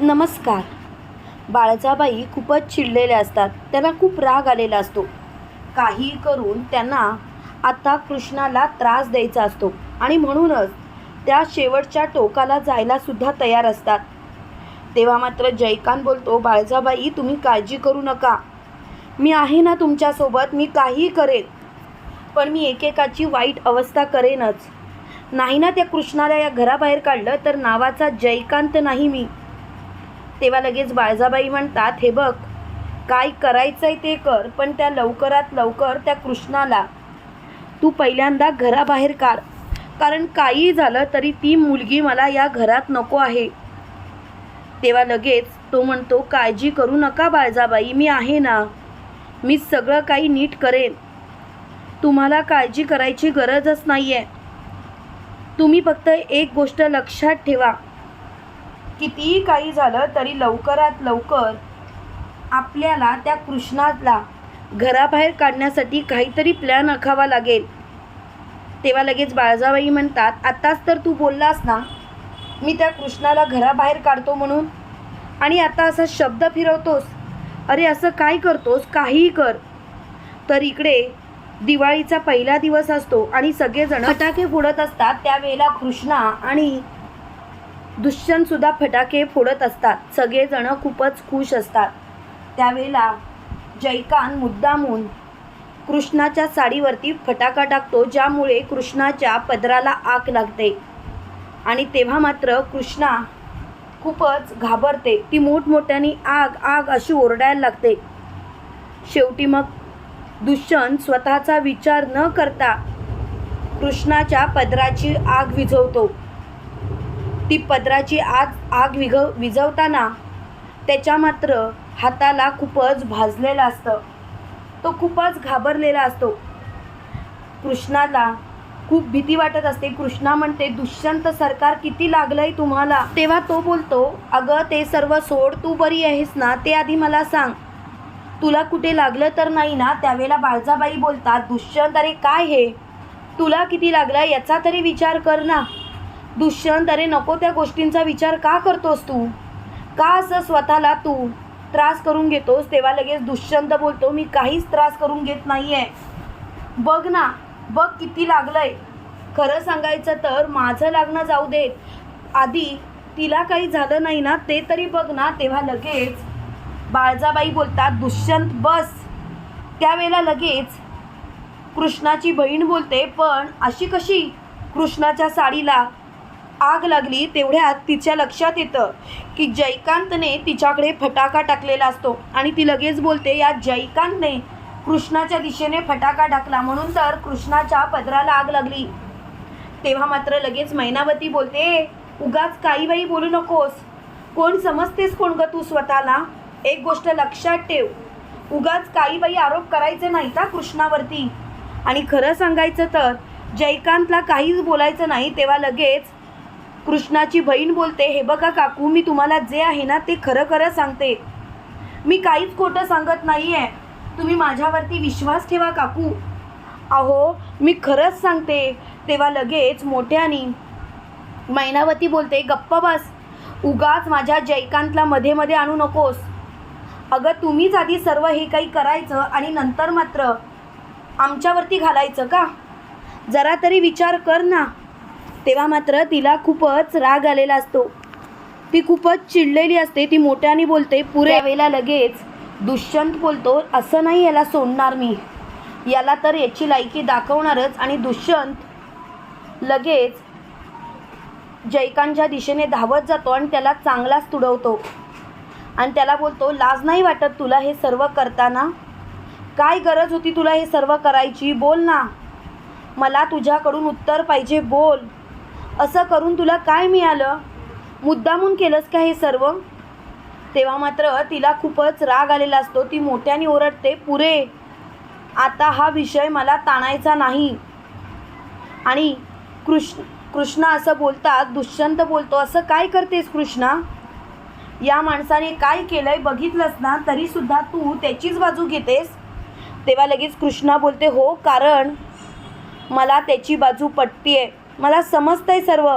नमस्कार. बाळजाबाई खूपच चिडलेल्या असतात. त्यांना खूप राग आलेला असतो. काही करून त्यांना आता कृष्णाला त्रास द्यायचा असतो आणि म्हणूनच त्या शेवटच्या टोकाला जायला सुद्धा तयार असतात. तेव्हा मात्र जयकांत बोलतो बाळजाबाई तुम्ही काळजी करू नका. मी आहे ना तुमच्यासोबत मी काहीही करेन. पण मी एकेकाची वाईट अवस्था करेनच. नाही ना त्या कृष्णाला या घराबाहेर काढलं तर नावाचा जयकांत नाही मी. तेव्हा लगेच बाळजाबाई म्हणतात हे बघ काय करायचं आहे ते कर पण त्या लवकरात लवकर त्या कृष्णाला. तू पहिल्यांदा घराबाहेर काढ. कारण काही झालं तरी ती मुलगी मला या घरात नको आहे. तेव्हा लगेच तो म्हणतो काळजी करू नका बाळजाबाई मी आहे ना. मी सगळं काही नीट करेन. तुम्हाला काळजी करायची गरजच नाही आहे तुम्ही फक्त एक गोष्ट लक्षात ठेवा. कितीही काही झालं तरी लवकरात लवकर आपल्याला त्या कृष्णाला घराबाहेर काढण्यासाठी काहीतरी प्लॅन आखावा लागेल. तेव्हा लगेच बाळजाबाई म्हणतात आत्ताच तर तू बोललास ना मी त्या कृष्णाला घराबाहेर काढतो म्हणून. आणि आता असा शब्द फिरवतोस. अरे असं काय करतोस? काहीही कर. तर इकडे दिवाळीचा पहिला दिवस असतो आणि सगळेजण फटाके फोडत असतात. त्यावेळेला कृष्णा आणि दुष्यंतसुद्धा फटाके फोडत असतात. सगळेजण खूपच खुश असतात. त्यावेळेला जयकान मुद्दामून कृष्णाच्या साडीवरती फटाका टाकतो ज्यामुळे कृष्णाच्या पदराला आग लागते. आणि तेव्हा मात्र कृष्णा खूपच घाबरते. ती मोठमोठ्याने आग आग अशी ओरडायला लागते. शेवटी मग दुष्यंत स्वतःचा विचार न करता कृष्णाच्या पदराची आग विझवतो. ती पदराची आग आग विघ विझवताना त्याच्या मात्र हाताला खूपच भाजलेलं असतं. तो खूपच घाबरलेला असतो. कृष्णाला खूप भीती वाटत असते. कृष्णा म्हणते दुष्यंत सरकार किती लागलंय तुम्हाला? तेव्हा तो बोलतो अगं ते सर्व सोड तू बरी आहेस ना? ते आधी मला सांग. तुला कुठे लागलं तर नाही ना? त्यावेळेला बाळजाबाई बोलतात दुष्यंत अरे काय हे? तुला किती लागलं? याचा तरी विचार कर ना. दुष्यंत अरे नको त्या गोष्टींचा विचार का करतोस तू? का असं स्वतःला तू त्रास करून घेतोस? तेव्हा लगेच दुष्यंत बोलतो मी काहीच त्रास करून घेत नाही आहे बघ ना बघ किती लागलंय. खरं सांगायचं तर माझं लागणं जाऊ देत आधी तिला काही झालं नाही ना ते तरी बघ ना. तेव्हा लगेच बाळजाबाई बोलतात दुष्यंत बस. त्यावेळेला लगेच कृष्णाची बहीण बोलते पण अशी कशी? कृष्णाच्या साडीला आग लागली तेवढ्यात तिच्या लक्षात येतं की जयकांतने तिच्याकडे फटाका टाकलेला असतो. आणि ती लगेच बोलते या जयकांतने कृष्णाच्या दिशेने फटाका टाकला. म्हणून तर कृष्णाच्या पदराला आग लागली. तेव्हा मात्र लगेच मैनावती बोलते उगाच काही बाई बोलू नकोस. कोण समजतेस कोण ग तू स्वतःला? एक गोष्ट लक्षात ठेव. उगाच काही बाई आरोप करायचे नाही का कृष्णावरती. आणि खरं सांगायचं तर जयकांतला काहीच बोलायचं नाही तेव्हा लगेच कृष्णाची बहीण बोलते हे बघा काकू मी तुम्हाला जे आहे ना ते खरं खरं सांगते. मी काहीच खोटं सांगत नाही आहे तुम्ही माझ्यावरती विश्वास ठेवा काकू. अहो मी खरंच सांगते. तेव्हा लगेच मोठ्यानी मैनावती बोलते गप्प बस. उगाच माझ्या जयकांतला मध्ये मध्ये आणू नकोस. अगं तुम्हीच आधी सर्व हे काही करायचं आणि नंतर मात्र आमच्यावरती घालायचं का? जरा तरी विचार कर ना. तेव्हा मात्र तिला खूपच राग आलेला असतो. ती खूपच चिडलेली असते ती मोठ्याने बोलते पुऱ्या वेळेला लगेच दुष्यंत बोलतो असं नाही याला सोडणार मी. याला तर याची लायकी दाखवणारच आणि दुष्यंत लगेच जयकांतच्या दिशेने धावत जातो आणि त्याला चांगलाच तुडवतो. आणि त्याला बोलतो लाज नाही वाटत तुला हे सर्व करताना? काय गरज होती तुला हे सर्व करायची? बोल ना. मला तुझ्याकडून उत्तर पाहिजे बोल. असं करून तुला काय मिळालं? मुद्दामून केलंस का हे सर्व? तेव्हा मात्र तिला खूपच राग आलेला असतो. ती मोठ्याने ओरडते पुरे आता हा विषय मला ताणायचा नाही. आणि कृष्ण कृष्णा असं बोलतात दुष्यंत बोलतो असं काय करतेस कृष्णा? या माणसाने काय केलं आहे बघितलंस ना तरीसुद्धा तू त्याचीच बाजू घेतेस? तेव्हा लगेच कृष्णा बोलते हो कारण मला त्याची बाजू पटते आहे मला समजतं आहे सर्व.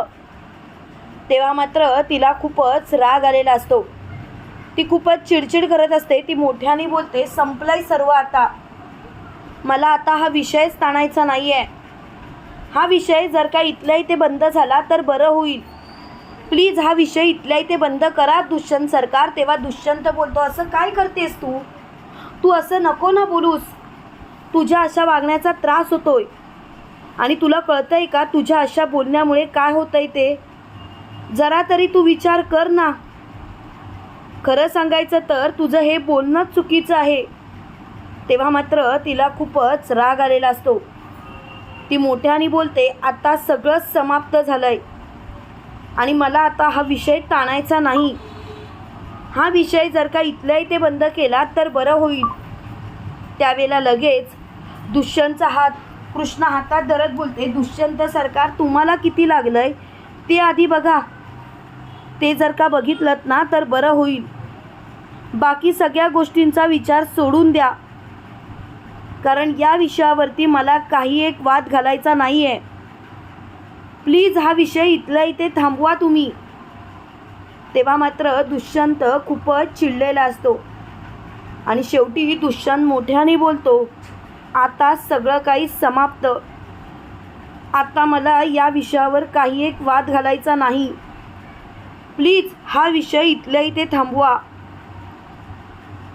तेव्हा मात्र तिला खूपच राग आलेला असतो. ती खूपच चिडचिड करत असते. ती मोठ्याने बोलते संपलंय सर्व आता. मला आता हा विषयच ताणायचा नाही आहे हा विषय जर का इथल्या इथे बंद झाला तर बरं होईल. प्लीज हा विषय इथल्या इथे बंद करा दुष्यंत सरकार तेव्हा दुष्यंत बोलतो. असं काय करतेस तू? तू असं नको ना बोलूस. तुझ्या अशा वागण्याचा त्रास होतोय. आणि तुला कळतंय का तुझ्या अशा बोलण्यामुळे काय होतंय ते? जरा तरी तू विचार कर ना. खरं सांगायचं तर तुझं हे बोलणंच चुकीचं आहे. तेव्हा मात्र तिला खूपच राग आलेला असतो. ती मोठ्याने बोलते आता सगळंच समाप्त झालंय. आणि मला आता हा विषय ताणायचा नाही. हा विषय जर का इथल्या इथे बंद केला तर बरं होईल. त्यावेळेला लगेच दुष्यंतचा हात कृष्ण हातात धरत बोलते दुष्यंत सरकार तुम्हाला किती लागलंय? ते आधी बघा. ते जर का बघितलं ना तर बरं होईल. बाकी सगळ्या गोष्टींचा विचार सोडून द्या. कारण या विषयावरती मला काही एक वाद घालायचा नाही आहे प्लीज हा विषय इथल्या इथे थांबवा तुम्ही. तेव्हा मात्र दुष्यंत खूपच चिडलेला असतो. आणि शेवटी दुष्यंत मोठ्याने बोलतो आता सगळं काही समाप्त. आता मला या विषयावर काही एक वाद घालायचा नाही. प्लीज हा विषय इथल्या इथे थांबवा.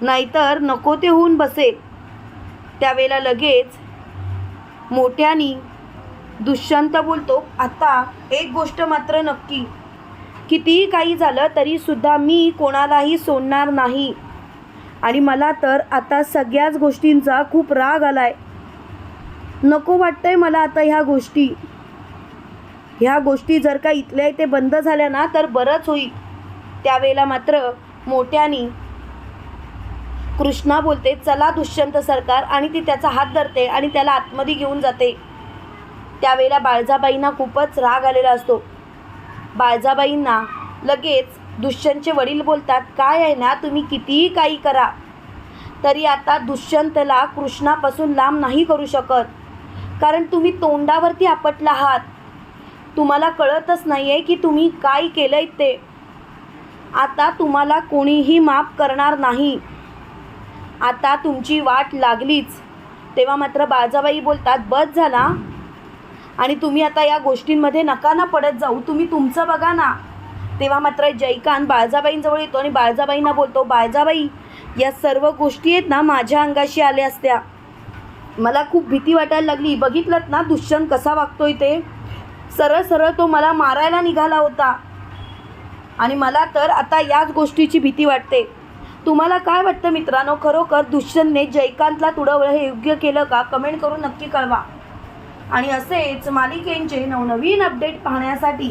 नाहीतर नको ते होऊन बसेल त्यावेळेला लगेच मोठ्यानी दुष्यंत बोलतो आता एक गोष्ट मात्र नक्की. कितीही काही झालं तरीसुद्धा मी कोणालाही सोडणार नाही. आणि मला तर आता सगळ्याच गोष्टींचा खूप राग आलाय. नको वाटतंय मला आता ह्या गोष्टी. ह्या गोष्टी जर का इथल्या इथे बंद झाल्या ना तर बरंच होईल. त्यावेळेला मात्र मोठ्यानी कृष्णा बोलते चला दुष्यंत सरकार आणि ती त्याचा हात धरते आणि त्याला आतमध्ये घेऊन जाते. त्यावेळेला बाळजाबाईंना खूपच राग आलेला असतो. बाळजाबाईंना लगेच दुष्यंतचे वडील बोलतात काय आहे ना तुम्ही कितीही काही करा तरी आता दुष्यंतला कृष्णापासून लांब नाही करू शकत. कारण तुम्ही तोंडावरती आपटला आहात. तुम्हाला कळतच नाही आहे की तुम्ही काय केलं आहे ते. आता तुम्हाला कोणीही माफ करणार नाही. आता तुमची वाट लागलीच. तेव्हा मात्र बाळजाबाई बोलतात बस झाला. आणि तुम्ही आता या गोष्टींमध्ये नका ना पडत जाऊ. तुम्ही तुमचं बघा ना. तेव्हा मात्र जयकांत बाळजाबाईंजवळ येतो आणि बाळजाबाईंना बोलतो बाळजाबाई या सर्व गोष्टी आहेत ना माझ्या अंगाशी आल्या असत्या. मला खूप भीती वाटायला लागली. बघितलं ना दुष्यंत कसा वागतोय ते सरळ सरळ तो मला मारायला निघाला होता. आणि मला तर आता याच गोष्टीची भीती वाटते. तुम्हाला काय वाटतं मित्रांनो? खरोखर दुष्यंतने जयकांतला तुडवलं हे योग्य केलं का? कमेंट करून नक्की कळवा. आणि असेच मालिकेंचे नवनवीन अपडेट पाहण्यासाठी